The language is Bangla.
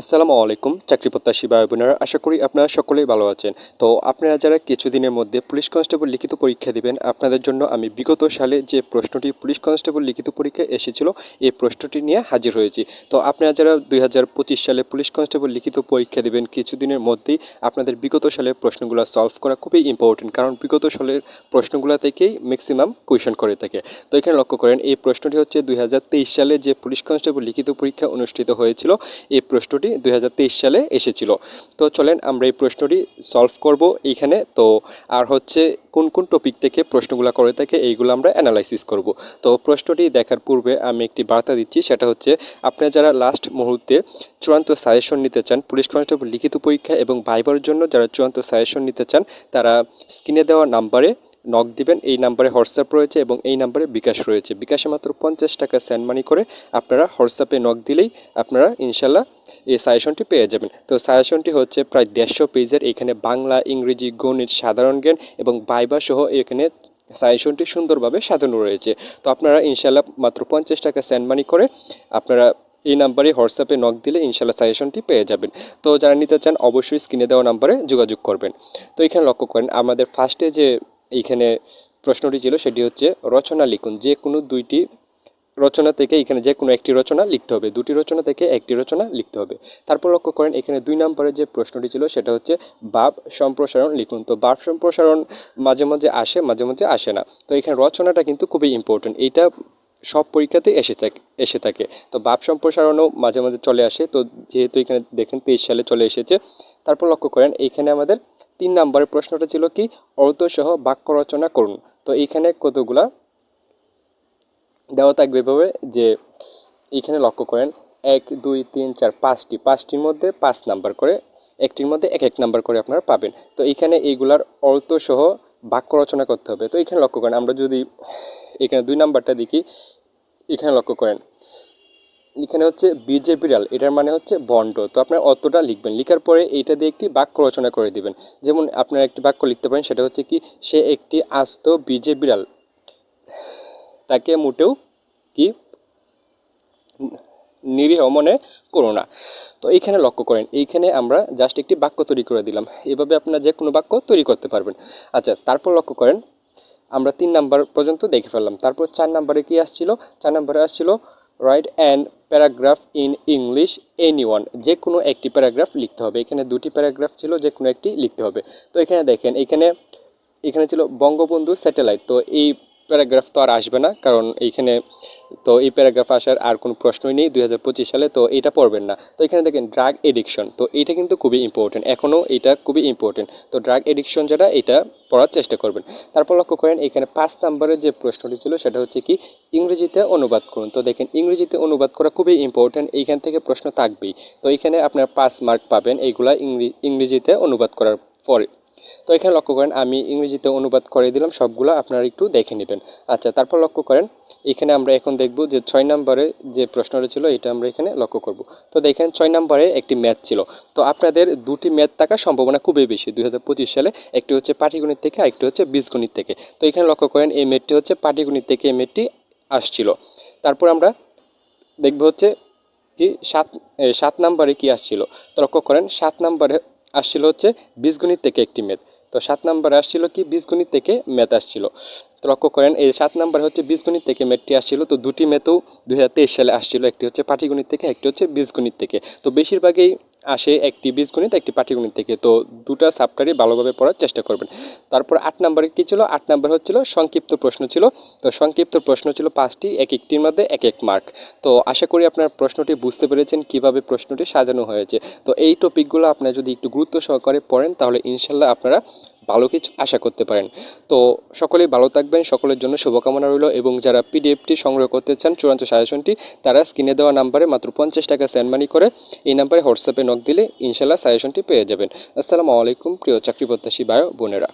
আসসালামু আলাইকুম, চাকরি প্রত্যাশী ভাই বোনেরা, আশা করি আপনারা সকলেই ভালো আছেন। তো আপনারা যারা কিছুদিনের মধ্যে পুলিশ কনস্টেবল লিখিত পরীক্ষা দিবেন, আপনাদের জন্য আমি বিগত সালে যে প্রশ্নটি পুলিশ কনস্টেবল লিখিত পরীক্ষায় এসেছিল, এই প্রশ্নটি নিয়ে হাজির হয়েছি। তো আপনারা যারা দুই হাজার পঁচিশ সালে পুলিশ কনস্টেবল লিখিত পরীক্ষা দিবেন, কিছুদিনের মধ্যেই আপনাদের বিগত সালের প্রশ্নগুলো সলভ করা খুবই ইম্পর্টেন্ট কারণ বিগত সালের প্রশ্নগুলো থেকেই ম্যাক্সিমাম কোয়েশন করে থাকে। তো এখানে লক্ষ্য করেন, এই প্রশ্নটি হচ্ছে দুই হাজার তেইশ সালে যে পুলিশ কনস্টেবল লিখিত পরীক্ষা অনুষ্ঠিত হয়েছিল, এই প্রশ্নটি দুই হাজার তেইশ সালে এসেছিল। তো চলেন আমরা এই প্রশ্নটি সলভ করব এইখানে। তো আর হচ্ছে কোন কোন টপিক থেকে প্রশ্নগুলো করে থাকে এইগুলো আমরা অ্যানালাইসিস করব। তো প্রশ্নটি দেখার পূর্বে আমি একটি বার্তা দিচ্ছি, সেটা হচ্ছে আপনারা যারা লাস্ট মুহূর্তে চূড়ান্ত সাজেশন নিতে চান পুলিশ কনস্টেবল লিখিত পরীক্ষা এবং ভাইবার জন্য যারা চূড়ান্ত সাজেশন নিতে চান, তারা স্ক্রিনে দেওয়া নাম্বারে নক দিবেন, এই নাম্বারে হোয়াটসঅ্যাপ রয়েছে এবং এই নাম্বারে বিকাশ রয়েছে। বিকাশে মাত্র পঞ্চাশ টাকা সেন্ড মানি করে আপনারা হোয়াটসঅ্যাপে নক দিলেই আপনারা ইনশাল্লাহ এই সাজেশনটি পেয়ে যাবেন। তো সাজেশনটি হচ্ছে প্রায় দেড়শো পেজের, এখানে বাংলা, ইংরেজি, গণিত, সাধারণ জ্ঞান এবং বাইবা সহ এখানে সাজেশনটি সুন্দরভাবে সাজানো রয়েছে। তো আপনারা ইনশাল্লাহ মাত্র পঞ্চাশ টাকা সেন্ড মানি করে আপনারা এই নাম্বারে হোয়াটসঅ্যাপে নক দিলে ইনশাল্লাহ সাজেশনটি পেয়ে যাবেন। তো যারা নিতে চান, অবশ্যই স্ক্রিনে দেওয়া নাম্বারে যোগাযোগ করবেন। তো এখানে লক্ষ্য করেন, আমাদের ফার্স্টে যে এইখানে প্রশ্নটি ছিল, সেটি হচ্ছে রচনা লিখুন। যে কোনো দুইটি রচনা থেকে এখানে যে কোনো একটি রচনা লিখতে হবে। দুটি রচনা থেকে একটি রচনা লিখতে হবে। তারপর লক্ষ্য করেন, এখানে দুই নম্বরে যে প্রশ্নটি ছিল, সেটা হচ্ছে বাপ সম্প্রসারণ লিখুন। তো বাপ সম্প্রসারণ মাঝে মাঝে আসে, মাঝে মাঝে আসে না। তো এখানে রচনাটা কিন্তু খুবই ইম্পর্টেন্ট এইটা সব পরীক্ষাতেই এসে থাকে এসে থাকে। তো বাপ সম্প্রসারণও মাঝে মাঝে চলে আসে। তো যেহেতু এখানে দেখেন তেইশ সালে চলে এসেছে, তারপর লক্ষ্য করেন এইখানে আমাদের তিন নম্বরের প্রশ্নটা ছিল কি? অর্থসহ বাক্য রচনা করুন। তো এইখানে কতগুলা? দেওয়া থাকবে এভাবে যে এখানে লক্ষ্য করেন, এক, দুই, তিন, চার, পাঁচটি। পাঁচটির মধ্যে পাঁচ নাম্বার করে, একটির মধ্যে এক এক নাম্বার করে আপনারা পাবেন। তো এইখানে এইগুলার অর্থসহ বাক্য রচনা করতে হবে। তো এখানে লক্ষ্য করেন, আমরা যদি এখানে দুই নাম্বারটা দেখি, এখানে লক্ষ্য করেন এখানে হচ্ছে বীজে বিড়াল এটার মানে হচ্ছে বন্ড। তো আপনার অতটা লিখবেন লিখার পরে এইটা দিয়ে একটি বাক্য রচনা করে দিবেন। যেমন আপনার একটি বাক্য লিখতে পারেন, সেটা হচ্ছে কি, সে একটি আস্ত বীজে বিড়াল তাকে মোটেও কি, নিরীহ মনে করো না। তো এইখানে লক্ষ্য করেন, এইখানে আমরা জাস্ট একটি বাক্য তৈরি করে দিলাম। এভাবে আপনারা যে কোনো বাক্য তৈরি করতে পারবেন। আচ্ছা তারপর লক্ষ্য করেন, আমরা তিন নাম্বার পর্যন্ত দেখে ফেললাম। তারপর চার নাম্বারে কি আসছিল? চার নাম্বারে আসছিল write and paragraph in English any one যে কোনো একটি প্যারাগ্রাফ লিখতে হবে। এখানে দুটি প্যারাগ্রাফ ছিল যে কোনো একটি লিখতে হবে। তো এখানে দেখেন, এখানে এখানে ছিল বঙ্গবন্ধু স্যাটেলাইট তো এই প্যারাগ্রাফ তো আর আসবে না, কারণ এইখানে তো এই প্যারাগ্রাফ আসার আর কোনো প্রশ্নই নেই দুই হাজার পঁচিশ সালে, তো এটা পড়বেন না। তো এখানে দেখেন ড্রাগ এডিকশন, তো এটা কিন্তু খুবই ইম্পর্টেন্ট এখনও এটা খুবই ইম্পর্টেন্ট তো ড্রাগ এডিকশন যেটা এটা পড়ার চেষ্টা করবেন। তারপর লক্ষ্য করেন, এখানে পাঁচ নম্বরের যে প্রশ্নটি ছিল, সেটা হচ্ছে কি, ইংরেজিতে অনুবাদ করুন। তো দেখেন, ইংরেজিতে অনুবাদ করা খুবই ইম্পর্টেন্ট এইখান থেকে প্রশ্ন থাকবেই। তো এখানে আপনার পাঁচ মার্ক পাবেন, এইগুলা ইংরেজিতে অনুবাদ করার পরে। তো এখানে লক্ষ্য করেন, আমি ইংরেজিতে অনুবাদ করে দিলাম, সবগুলো আপনারা একটু দেখে নেবেন। আচ্ছা তারপর লক্ষ্য করেন, এখানে আমরা এখন দেখব যে ছয় নম্বরে যে প্রশ্নটা ছিল, এটা আমরা এখানে লক্ষ্য করব। তো দেখেন, ছয় নম্বরে একটি ম্যাথ ছিল। তো আপনাদের দুটি ম্যাথ থাকার সম্ভাবনা খুবই বেশি। দু হাজার পঁচিশ সালে একটি হচ্ছে পাটিগণিত থেকে, আরেকটি হচ্ছে বীজগণিত থেকে। তো এখানে লক্ষ্য করেন, এই ম্যাথটি হচ্ছে পাটিগণিত থেকে, এই ম্যাথটি আসছিল। তারপর আমরা দেখব হচ্ছে কি, সাত সাত নম্বরে কি আসছিল? তো লক্ষ্য করেন, সাত নম্বরে আসছিল হচ্ছে বীজগণিত থেকে একটি ম্যাথ। তো সাত নাম্বার আসছিল কি? বীজগণিত থেকে ম্যাথ আসছিল। তো লক্ষ্য করেন, এই সাত নাম্বার হচ্ছে বীজগণিত থেকে ম্যাথটি আসছিল। তো দুটি ম্যাথও দুই সালে আসছিল। একটি হচ্ছে পাটিগণিত থেকে, একটি হচ্ছে বীজগণিত থেকে। তো বেশিরভাগই আসে একটি বীজগণিত, একটি পাটিগণিত থেকে। তো দুটা সাবকারি ভালোভাবে পড়ার চেষ্টা করবেন। তারপর আট নম্বরে কী ছিল? আট নম্বর হচ্ছিল সংক্ষিপ্ত প্রশ্ন ছিল। তো সংক্ষিপ্ত প্রশ্ন ছিল পাঁচটি, এক একটির মধ্যে এক এক মার্ক তো আশা করি আপনার প্রশ্নটি বুঝতে পেরেছেন, কীভাবে প্রশ্নটি সাজানো হয়েছে। তো এই টপিকগুলো আপনারা যদি একটু গুরুত্ব সহকারে পড়েন, তাহলে ইনশাল্লাহ আপনারা ভালো কিছু আশা করতে পারেন। তো সকলেই ভালো থাকবেন, সকলের জন্য শুভকামনা রইল এবং যারা পিডিএফটি সংগ্রহ করতে চান, চূড়ান্ত সাজেশনটি, তারা স্ক্রিনে দেওয়া নাম্বারে মাত্র পঞ্চাশ টাকা সেন্ড মানি করে এই নাম্বারে হোয়াটসঅ্যাপে নক দিলে ইনশাল্লাহ সাজেশনটি পেয়ে যাবেন। আসসালামু আলাইকুম, প্রিয় চাকরি প্রত্যাশী বায় বোনেরা।